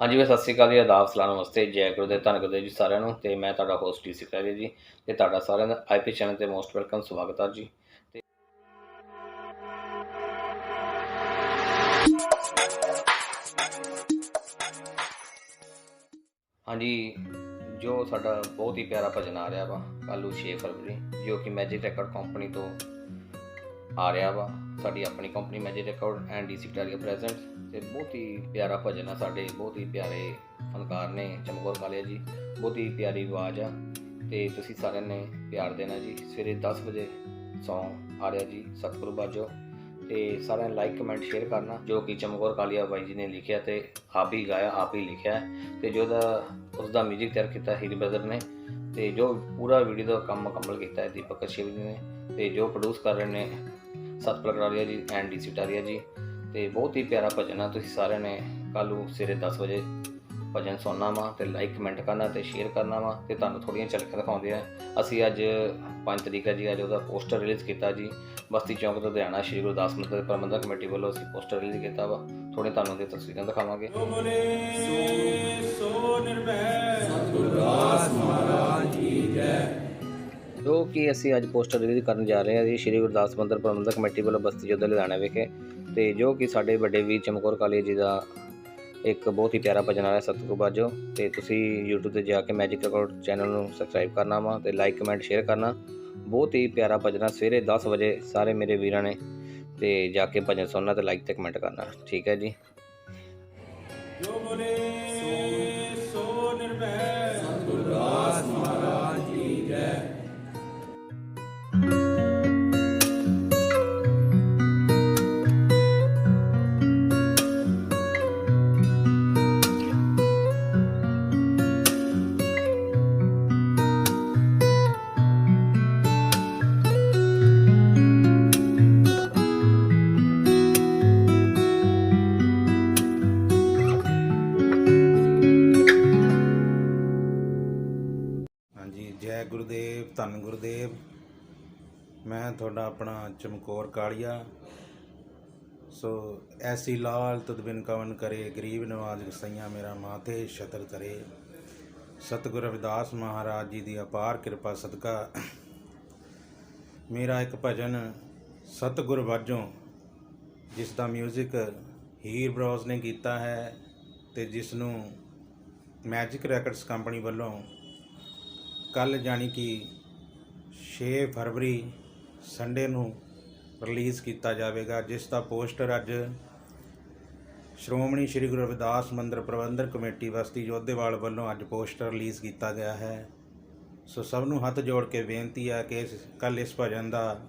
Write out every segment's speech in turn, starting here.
ਹਾਂਜੀ ਵੀ ਸਤਿ ਸ਼੍ਰੀ ਅਕਾਲ ਜੀ ਆਦਾਬ ਸਲਾਮ, ਨਮਸਤੇ, ਜੈ ਗੁਰੂ ਦੇ ਧੰਨ ਗੁਰਦੇਵ ਜੀ ਸਾਰਿਆਂ ਨੂੰ ਤੇ ਮੈਂ ਤੁਹਾਡਾ ਹੋਸਟ ਡੀ ਸਿਕਰੇਰੀ ਜੀ ਤੇ ਤੁਹਾਡਾ ਸਾਰਿਆਂ ਦਾ ਆਈਪੀ ਚੈਨਲ ਤੇ ਮੋਸਟ ਵੈਲਕਮ ਸਵਾਗਤ ਹੈ ਜੀ। ਤੇ ਹਾਂਜੀ, ਜੋ ਸਾਡਾ ਬਹੁਤ ਹੀ ਪਿਆਰਾ ਭਜਨ ਆ ਰਿਹਾ ਵਾ, ਕੱਲ੍ਹ ਨੂੰ 6 ਫਰਵਰੀ, ਜੋ ਕਿ ਮੈਜਿਕ ਰੈਕਾਰਡ ਕੰਪਨੀ ਤੋਂ ਆ ਰਿਹਾ ਵਾ। ਸਾਡੀ ਆਪਣੀ company magic record and D ਸਿਕਟਾਰੀਆ present ਤੇ ਬਹੁਤ ਹੀ ਪਿਆਰਾ ਭਜਨ ਆ ਸਾਡੇ। ਬਹੁਤ ਹੀ ਪਿਆਰੇ ਫਨਕਾਰ ਨੇ ਚਮਕੌਰ ਕਾਲੀਆ ਜੀ। ਬਹੁਤ ਹੀ ਪਿਆਰੀ ਆਵਾਜ਼ ਆ। ਤੇ ਤੁਸੀਂ ਸਾਰਿਆਂ ਨੇ ਪਿਆਰ ਦੇਣਾ ਜੀ। ਸਵੇਰੇ 10 ਵਜੇ ਸੌਂਗ ਆ ਰਿਹਾ ਜੀ, ਸਤਿਗੁਰੂ ਬਾਜੋ। ਤੇ ਸਾਰਿਆਂ ਨੇ ਲਾਈਕ ਕਮੈਂਟ ਸ਼ੇਅਰ ਕਰਨਾ, ਜੋ ਕਿ ਚਮਕੌਰ ਕਾਲੀਆ ਬਾਈ ਜੀ ਨੇ ਲਿਖਿਆ ਤੇ ਆਪ ਹੀ ਗਾਇਆ, ਆਪ ਹੀ ਲਿਖਿਆ। ਤੇ ਜੋ ਦਾ ਉਸ ਦਾ 뮤직 ਤਿਆਰ ਕੀਤਾ ਹੀਰ ਬ੍ਰਦਰ ਨੇ। ਤੇ ਜੋ ਪੂਰਾ ਵੀਡੀਓ ਦਾ ਕੰਮ ਮੁਕੰਮਲ ਕੀਤਾ ਹੈ ਦੀਪਕ ਕਸ਼ਯਪ ਜੀ ਨੇ। ਤੇ ਜੋ ਪ੍ਰੋਡਿਊਸ ਕਰ ਰਹੇ ਨੇ ਸਤਪਾਲ ਕਰਾਰੀਆ ਜੀ ਐਂਡ ਡੀ ਸਿਟਾਰੀਆ ਜੀ। ਤੇ ਬਹੁਤ ਹੀ ਪਿਆਰਾ ਭਜਨ ਆ, ਤੁਸੀਂ ਸਾਰਿਆਂ ਨੇ ਕੱਲ੍ਹ ਨੂੰ ਸਵੇਰੇ 10 ਵਜੇ ਭਜਨ ਸੁਣਨਾ ਵਾ ਤੇ ਲਾਈਕ ਕਮੈਂਟ ਕਰਨਾ ਤੇ ਸ਼ੇਅਰ ਕਰਨਾ ਵਾ ਤੇ ਤੁਹਾਨੂੰ ਥੋੜੀਆਂ ਝਲਕਾਂ ਦਿਖਾਉਂਦੇ ਆ। ਅਸੀਂ ਅੱਜ 5 ਤਰੀਕ ਹੈ ਜੀ, ਅੱਜ ਉਹਦਾ ਪੋਸਟਰ ਰਿਲੀਜ਼ ਕੀਤਾ ਜੀ। ਬਸਤੀ ਚੌਂਕ ਤੋਂ ਲੁਧਿਆਣਾ, ਸ਼੍ਰੀ ਗੁਰਦਾਸ ਮੰਦਰ ਪ੍ਰਬੰਧਕ ਕਮੇਟੀ ਵੱਲੋਂ ਅਸੀਂ ਪੋਸਟਰ ਰਿਲੀਜ਼ ਕੀਤਾ ਵਾ। ਥੋੜੇ ਤੁਹਾਨੂੰ ਉਹਦੀਆਂ ਤਸਵੀਰਾਂ ਦਿਖਾਵਾਂਗੇ। ਸੋ ਨਿਰਭੈ। ਜੋ ਕਿ ਅਸੀਂ ਅੱਜ ਪੋਸਟਰ ਰਿਲੀਜ਼ ਕਰਨ ਜਾ ਰਹੇ ਹਾਂ ਜੀ, ਸ਼੍ਰੀ ਗੁਰਦਾਸ ਮੰਦਰ ਪ੍ਰਬੰਧਕ ਕਮੇਟੀ ਵੱਲੋਂ ਬਸਤੀ ਜੋਧਾ ਲੁਧਿਆਣਾ ਵਿਖੇ ਤੇ ਜੋ ਕਿ ਸਾਡੇ ਵੱਡੇ ਵੀਰ ਚਮਕੌਰ ਕਾਲੀਆ ਜੀ ਦਾ ਇੱਕ ਬਹੁਤ ਹੀ ਪਿਆਰਾ ਭਜਨ ਆ ਰਿਹਾ ਸਤਿਗੁਰੂ ਬਾਜੋ ਤੇ ਤੁਸੀਂ YouTube ਤੇ ਜਾ ਕੇ ਮੈਜਿਕ ਰਿਕਾਰਡ ਚੈਨਲ ਨੂੰ ਸਬਸਕ੍ਰਾਈਬ ਕਰਨਾ ਵਾ ਤੇ ਲਾਈਕ ਕਮੈਂਟ ਸ਼ੇਅਰ ਕਰਨਾ। ਬਹੁਤ ਹੀ ਪਿਆਰਾ ਭਜਨ ਸਵੇਰੇ 10 ਵਜੇ ਸਾਰੇ ਮੇਰੇ ਵੀਰਾਂ ਨੇ ਤੇ ਜਾ ਕੇ ਭਜਨ ਸੁਣਨਾ ਤੇ ਲਾਈਕ ਤੇ ਕਮੈਂਟ ਕਰਨਾ, ਠੀਕ ਹੈ ਜੀ। ਜੋ ਬੋਲੇ, ਸੋ ਨਿਰਭੈ ਜੈ ਗੁਰਦੇਵ, ਧੰਨ ਗੁਰਦੇਵ। ਮੈਂ ਤੁਹਾਡਾ ਆਪਣਾ ਚਮਕੌਰ ਕਾਲੀਆ। ਸੋ ਐਸੀ ਲਾਲ ਤਦਬਿਨ ਕਵਨ ਕਰੇ, ਗਰੀਬ ਨਵਾਜ ਗਸਈਆਂ ਮੇਰਾ ਮਾਥੇ ਛਤਰ ਤਰੇ ਸਤਿਗੁਰ ਰਵਿਦਾਸ ਮਹਾਰਾਜ ਜੀ ਦੀ ਅਪਾਰ ਕਿਰਪਾ ਸਦਕਾ। ਮੇਰਾ ਇੱਕ ਭਜਨ ਸਤਿਗੁਰ ਵਾਜੋਂ, ਜਿਸ ਦਾ 뮤직 ਹੀਰ ਬ੍ਰੋਸ ਨੇ ਕੀਤਾ ਹੈ ਤੇ ਜਿਸ ਨੂੰ ਮੈਜਿਕ ਰੈਕਰਡਸ ਕੰਪਨੀ ਵੱਲੋਂ ਕੱਲ ਜਾਣੀ ਕਿ 6 ਫਰਵਰੀ ਸੰਡੇ ਨੂੰ ਰਿਲੀਜ਼ ਕੀਤਾ ਜਾਵੇਗਾ, ਜਿਸ ਦਾ ਪੋਸਟਰ ਅੱਜ ਸ਼੍ਰੋਮਣੀ ਸ਼੍ਰੀ ਗੁਰੂ ਰਵਿਦਾਸ ਮੰਦਰ ਪ੍ਰਬੰਧਕ ਕਮੇਟੀ ਬਸਤੀ ਯੋਧੇਵਾਲ ਵੱਲੋਂ ਅੱਜ ਪੋਸਟਰ ਰਿਲੀਜ਼ ਕੀਤਾ ਗਿਆ ਹੈ। ਸੋ ਸਭ ਨੂੰ ਹੱਥ ਜੋੜ ਕੇ ਬੇਨਤੀ ਹੈ ਕਿ ਕੱਲ ਇਸ ਭਜਨ ਦਾ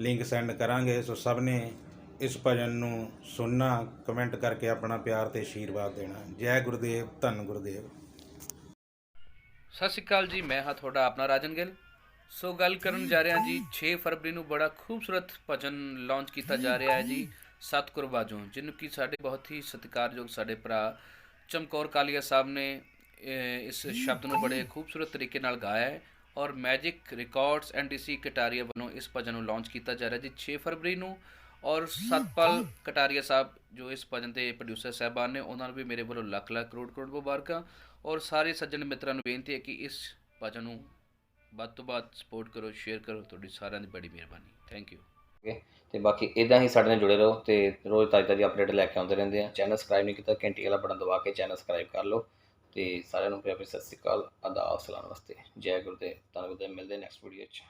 ਲਿੰਕ ਸੈਂਡ ਕਰਾਂਗੇ। ਸੋ ਸਭ ਨੇ ਇਸ ਭਜਨ ਨੂੰ ਸੁਣਨਾ, ਕਮੈਂਟ ਕਰਕੇ ਆਪਣਾ ਪਿਆਰ ਤੇ ਆਸ਼ੀਰਵਾਦ ਦੇਣਾ। ਜੈ ਗੁਰਦੇਵ, ਧੰਨ ਗੁਰਦੇਵ। ਸਤਿ ਸ਼੍ਰੀ ਅਕਾਲ ਜੀ, ਮੈਂ ਹਾਂ ਤੁਹਾਡਾ ਆਪਣਾ ਰਾਜਨ ਗਿੱਲ। ਸੋ ਗੱਲ ਕਰਨ ਜਾ ਰਹੇ ਹਾਂ ਜੀ 6 ਫਰਵਰੀ ਨੂੰ ਬੜਾ ਖੂਬਸੂਰਤ ਭਜਨ ਲਾਂਚ ਕੀਤਾ ਜਾ ਰਿਹਾ ਹੈ ਜੀ ਸਤਿਗੁਰ ਬਾਜੋਂ ਜਿਹਨੂੰ ਕਿ ਸਾਡੇ ਬਹੁਤ ਹੀ ਸਤਿਕਾਰਯੋਗ ਸਾਡੇ ਭਰਾ ਚਮਕੌਰ ਕਾਲੀਆ ਸਾਹਿਬ ਨੇ ਇਸ ਸ਼ਬਦ ਨੂੰ ਬੜੇ ਖੂਬਸੂਰਤ ਤਰੀਕੇ ਨਾਲ ਗਾਇਆ ਹੈ ਔਰ ਮੈਜਿਕ ਰਿਕਾਰਡਸ ਐਨਡੀਸੀ ਕਟਾਰੀਆ ਵੱਲੋਂ ਇਸ ਭਜਨ ਨੂੰ ਲਾਂਚ ਕੀਤਾ ਜਾ ਰਿਹਾ ਜੀ 6 ਫਰਵਰੀ ਨੂੰ। ਔਰ ਸਤਪਾਲ ਕਟਾਰੀਆ ਸਾਹਿਬ, ਜੋ ਇਸ ਭਜਨ ਦੇ ਪ੍ਰੋਡਿਊਸਰ ਸਾਹਿਬਾਨ ਨੇ, ਉਹਨਾਂ ਨੂੰ ਵੀ ਮੇਰੇ ਵੱਲੋਂ ਲੱਖ ਲੱਖ ਕਰੋੜ ਕਰੋੜ ਮੁਬਾਰਕਾਂ। ਔਰ ਸਾਰੇ ਸੱਜਣ ਮਿੱਤਰਾਂ ਨੂੰ ਬੇਨਤੀ ਹੈ ਕਿ ਇਸ ਭਜਨ ਨੂੰ ਵੱਧ ਤੋਂ ਵੱਧ ਸਪੋਰਟ ਕਰੋ ਸ਼ੇਅਰ ਕਰੋ, ਤੁਹਾਡੀ ਸਾਰਿਆਂ ਦੀ ਬੜੀ ਮਿਹਰਬਾਨੀ। ਥੈਂਕ ਯੂ ਤੇ ਬਾਕੀ ਇਦਾਂ ਹੀ ਸਾਡੇ ਨਾਲ ਜੁੜੇ ਰਹੋ ਤੇ ਰੋਜ਼ ਤਾਜ਼ੀ ਦੀ ਅਪਡੇਟ ਲੈ ਕੇ ਆਉਂਦੇ ਰਹਿੰਦੇ ਆ। ਚੈਨਲ ਸਬਸਕ੍ਰਾਈਬ ਨਹੀਂ ਕੀਤਾ, ਘੰਟੀ ਵਾਲਾ ਬਟਨ ਦਬਾ ਕੇ ਚੈਨਲ ਸਬਸਕ੍ਰਾਈਬ ਕਰ ਲਓ। ਤੇ ਸਾਰਿਆਂ ਨੂੰ ਪਿਆਰ ਭਰੀ ਸਤਿ ਸ਼੍ਰੀ ਅਕਾਲ ਆਦਾਬ ਸਲਾਮ ਵਾਸਤੇ। ਜੈ ਗੁਰਦੇਵ ਧੰਨ ਗੁਰਦੇਵ ਮਿਲਦੇ ਨੈਕਸਟ ਵੀਡੀਓ 'ਚ।